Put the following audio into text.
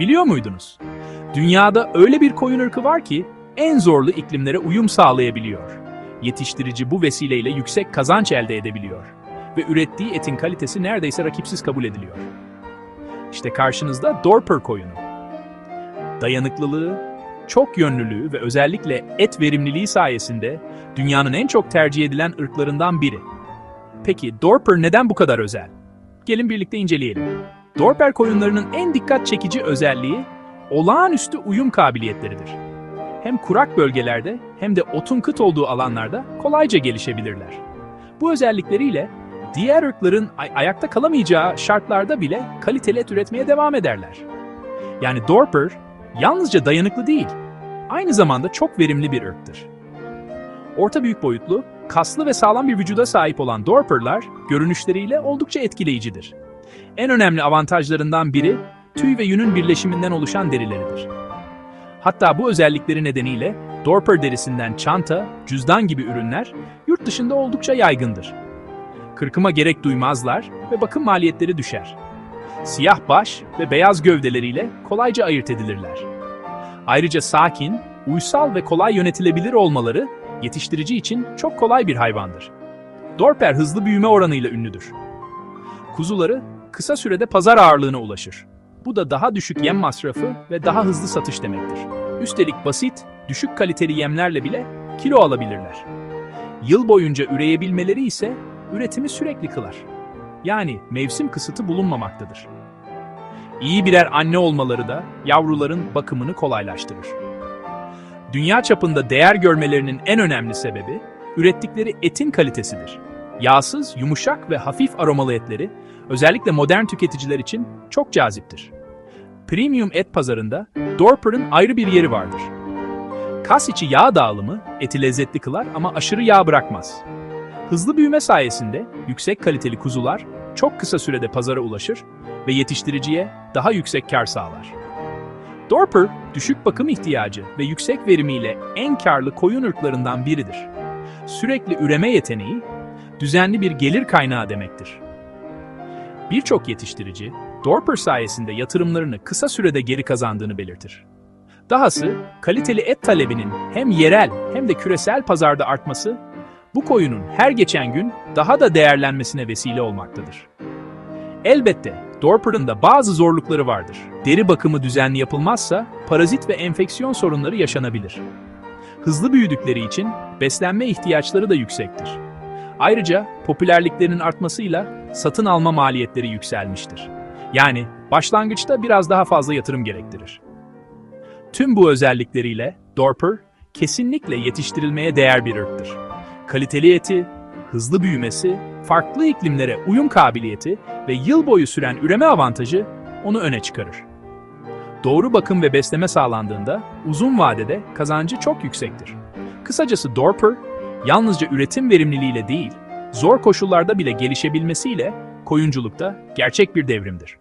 Biliyor muydunuz? Dünyada öyle bir koyun ırkı var ki en zorlu iklimlere uyum sağlayabiliyor. Yetiştirici bu vesileyle yüksek kazanç elde edebiliyor ve ürettiği etin kalitesi neredeyse rakipsiz kabul ediliyor. İşte karşınızda Dorper koyunu. Dayanıklılığı, çok yönlülüğü ve özellikle et verimliliği sayesinde dünyanın en çok tercih edilen ırklarından biri. Peki Dorper neden bu kadar özel? Gelin birlikte inceleyelim. Dorper koyunlarının en dikkat çekici özelliği olağanüstü uyum kabiliyetleridir. Hem kurak bölgelerde hem de otun kıt olduğu alanlarda kolayca gelişebilirler. Bu özellikleriyle diğer ırkların ay- ayakta kalamayacağı şartlarda bile kaliteli et üretmeye devam ederler. Yani Dorper yalnızca dayanıklı değil, aynı zamanda çok verimli bir ırktır. Orta büyük boyutlu, kaslı ve sağlam bir vücuda sahip olan Dorper'lar görünüşleriyle oldukça etkileyicidir. En önemli avantajlarından biri tüy ve yünün birleşiminden oluşan derileridir. Hatta bu özellikleri nedeniyle Dorper derisinden çanta, cüzdan gibi ürünler yurt dışında oldukça yaygındır. Kırkıma gerek duymazlar ve bakım maliyetleri düşer. Siyah baş ve beyaz gövdeleriyle kolayca ayırt edilirler. Ayrıca sakin, uysal ve kolay yönetilebilir olmaları yetiştirici için çok kolay bir hayvandır. Dorper hızlı büyüme oranıyla ünlüdür. Kuzuları kısa sürede pazar ağırlığına ulaşır. Bu da daha düşük yem masrafı ve daha hızlı satış demektir. Üstelik basit, düşük kaliteli yemlerle bile kilo alabilirler. Yıl boyunca üreyebilmeleri ise üretimi sürekli kılar. Yani mevsim kısıtı bulunmamaktadır. İyi birer anne olmaları da yavruların bakımını kolaylaştırır. Dünya çapında değer görmelerinin en önemli sebebi ürettikleri etin kalitesidir. Yağsız, yumuşak ve hafif aromalı etleri özellikle modern tüketiciler için çok caziptir. Premium et pazarında Dorper'ın ayrı bir yeri vardır. Kas içi yağ dağılımı eti lezzetli kılar ama aşırı yağ bırakmaz. Hızlı büyüme sayesinde yüksek kaliteli kuzular çok kısa sürede pazara ulaşır ve yetiştiriciye daha yüksek kar sağlar. Dorper, düşük bakım ihtiyacı ve yüksek verimiyle en karlı koyun ırklarından biridir. Sürekli üreme yeteneği, düzenli bir gelir kaynağı demektir. Birçok yetiştirici, Dorper sayesinde yatırımlarını kısa sürede geri kazandığını belirtir. Dahası, kaliteli et talebinin hem yerel hem de küresel pazarda artması, bu koyunun her geçen gün daha da değerlenmesine vesile olmaktadır. Elbette, Dorper'ın da bazı zorlukları vardır. Deri bakımı düzenli yapılmazsa parazit ve enfeksiyon sorunları yaşanabilir. Hızlı büyüdükleri için beslenme ihtiyaçları da yüksektir. Ayrıca popülerliklerinin artmasıyla satın alma maliyetleri yükselmiştir. Yani başlangıçta biraz daha fazla yatırım gerektirir. Tüm bu özellikleriyle Dorper kesinlikle yetiştirilmeye değer bir ırktır. Kaliteli eti, hızlı büyümesi, farklı iklimlere uyum kabiliyeti ve yıl boyu süren üreme avantajı onu öne çıkarır. Doğru bakım ve besleme sağlandığında uzun vadede kazancı çok yüksektir. Kısacası Dorper, yalnızca üretim verimliliğiyle değil, zor koşullarda bile gelişebilmesiyle koyunculukta gerçek bir devrimdir.